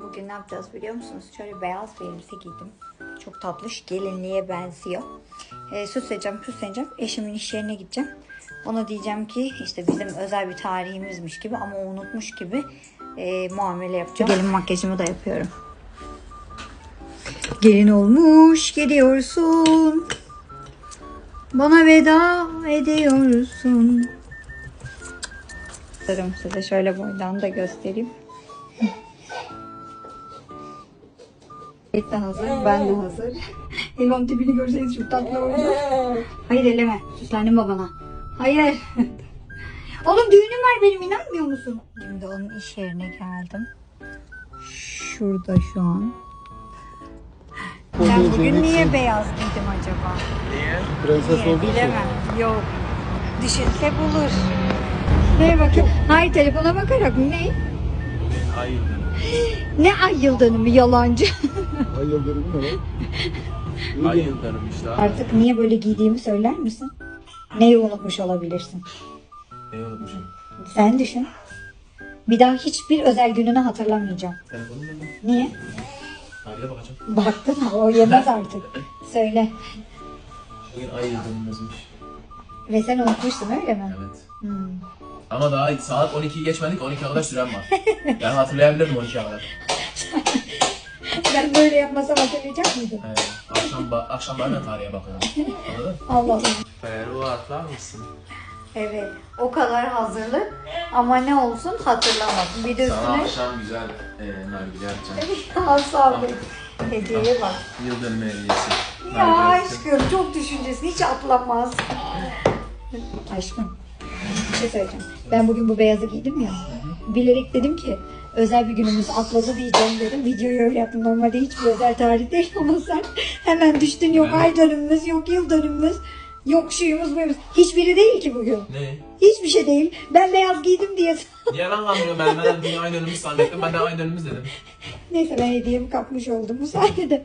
bugün ne yapacağız biliyor musunuz? Şöyle beyaz bir elbise giydim. Çok tatlış. Gelinliğe benziyor. E, süsleyeceğim, süsleyeceğim. Eşimin iş yerine gideceğim. Ona diyeceğim ki işte bizim özel bir tarihimizmiş gibi ama unutmuş gibi e, muamele yapacağım. Gelin makyajımı da yapıyorum. Gelin olmuş gidiyorsun. Bana veda ediyorsun. Size şöyle boydan da göstereyim. Et de hazır, ben de hazır. Elvan tipini görseniz şu tatlı oldu. Hayır eleme, süslendim babana. Hayır. Oğlum düğünüm var benim inanmıyor musun? Şimdi onun iş yerine geldim. Şurada şu an. Ben bugün niye beyaz giydim acaba? Prenses Niye olduğu için. bilemem. Yok. Düşünse bulur. Neye bakayım? Hayır telefona bakarak mı? Ne? Hayır. Ne ay yıl dönümü yalancı. Ay yıldırım ne lan? Ay yıllarım işte. Artık niye böyle giydiğimi söyler misin? Neyi unutmuş olabilirsin? Ne unutmuşum? Sen düşün. Bir daha hiçbir özel gününü hatırlamayacağım. Telefonum? Niye? Tarihe bakacağım. Baktın mı? O yemez artık. Söyle. Bugün ay yıldönümümüzmüş. Ve sen unutmuşsun öyle mi? Evet. Hmm. Ama daha saat 12'yi geçmedik 12'ye kadar süren var. Yani hatırlayabilirim 12'ye kadar. Ben böyle yapmasam hatırlayacak mıydın? Evet. Akşam, ba- akşam ben de tarihe bakıyorum. Anladın? Allah Allah. Ferru atlar mısın? Evet. O kadar hazırlık ama ne olsun hatırlamadım. Bir de Sana üstüne akşam güzel e, nargile yapacağım. Sağ ol. Hediyeye bak. Yıl dönümü hediyesi. Ya Nargile için. aşkım çok düşüncesin. Hiç atlamaz. Aşkım. Bir şey söyleyeceğim. Ben bugün bu beyazı giydim ya. Bilerek dedim ki özel bir günümüz atladı diyeceğim dedim. Videoyu öyle yaptım. Normalde hiçbir özel tarih değil ama sen hemen düştün. Yok ay dönümümüz, yok yıl dönümümüz. Yok şuyumuz buyumuz. Hiçbiri değil ki bugün. Ne? Hiçbir şey değil. Ben beyaz giydim diye. Niye lan anlıyorum ben? Ben dünya aynı dönümümüz zannettim. Ben de aynı dönümümüz dedim. Neyse ben hediyemi kapmış oldum bu sayede.